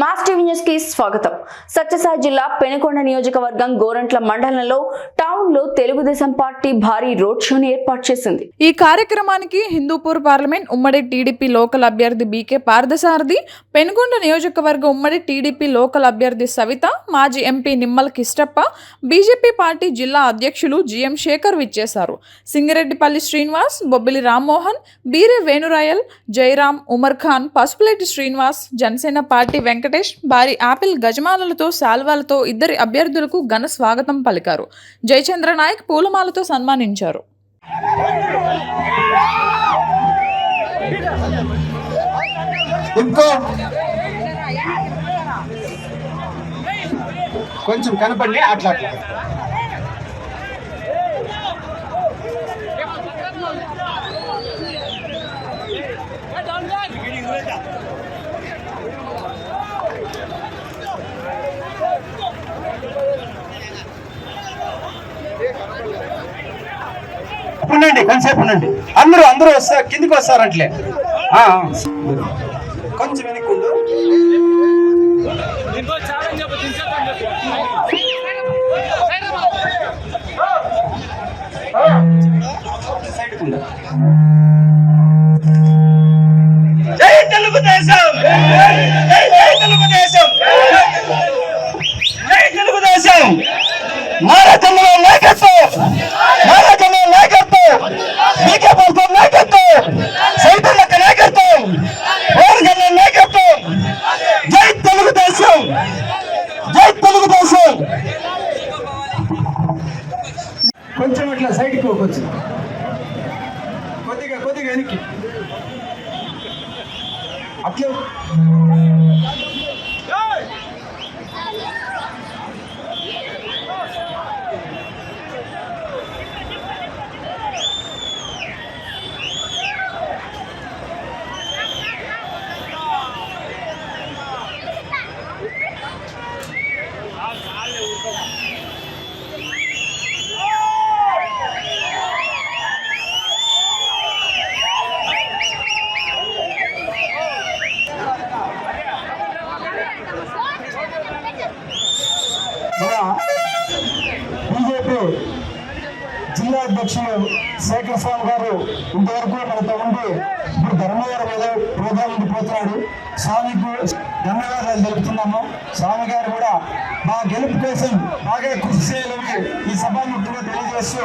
Mass TV న్యూస్కి స్వాగతం. సత్యసాయి జిల్లా పెనుకొండ నియోజకవర్గం గోరంట్ల మండలంలో టౌన్లో తెలుగుదేశం పార్టీ భారీ రోడ్ షోని ఏర్పాటు చేసింది. ఈ కార్యక్రమానికి హిందూపూర్ పార్లమెంట్ ఉమ్మడి టీడీపీ లోకల్ అభ్యర్థి బీకే పార్థసారథి పెనుగొండ నియోజకవర్గ ఉమ్మడి టీడీపీ లోకల్ అభ్యర్థి సవిత మాజీ MP Nimmala Kishtappa BJP party జిల్లా అధ్యక్షులు జిఎం శేఖర్ విచ్చేశారు. సింగిరెడ్డిపల్లి శ్రీనివాస్ బొబ్బిలి రామ్మోహన్ బీరే వేణురాయల్ జయరాం ఉమర్ ఖాన్ పసుపులేటి శ్రీనివాస్ జనసేన పార్టీ వెంకటేష్ భారీ ఆపిల్ గజమాలలతో శాల్వాలతో ఇద్దరి అభ్యర్థులకు ఘన స్వాగతం పలికారు. జయచంద్ర నాయక్ పూలమాలతో సన్మానించారు కొంచెం కనపడి అట్లా అట్లా ఉండండి కొంచెంసేపు ఉండండి. అందరూ అందరూ వస్తారు కిందికి వస్తారట్లే. కొంచెం వెనక్కి ఉండు. జై తెలుగుదేశం! జై జై తెలుగుదేశం! జై తెలుగుదేశం! మారతంలో చంద్రబాబు నాయకత్వం నారా చంద్రబాబు నాయకత్వం బీకే ప్రభుత్వం నాయకత్వం సైతన్యక నాయకత్వం పవన్ కళ్యాణ్ నాయకత్వం జై తెలుగుదేశం జై తెలుగుదేశం కొంచెం అట్లా సైడ్కి కొంచెం కొద్దిగా కొద్దిగా వెనక్కి. అట్లే. మన బీజేపీ జిల్లా అధ్యక్షులు శేఖర్ స్వామి గారు ఇంతవరకు మనతో ఉండి ఇప్పుడు ధర్మవరం మీద ప్రోగ్రాం ఉండిపోతున్నాడు. స్వామికి ధన్యవాదాలు తెలుపుతున్నాము. స్వామి గారు కూడా మా గెలుపు కోసం బాగా కృషి చేయాలని ఈ సభాముఖంగా తెలియజేస్తూ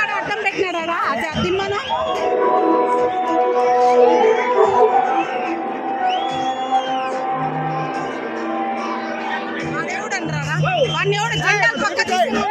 ఆడ అడ్డం పెట్టినారా అది తిమ్మను వాడెవడు అనరారా? వాడిని ఎవడు జెండాలు పక్క తీసేయమను.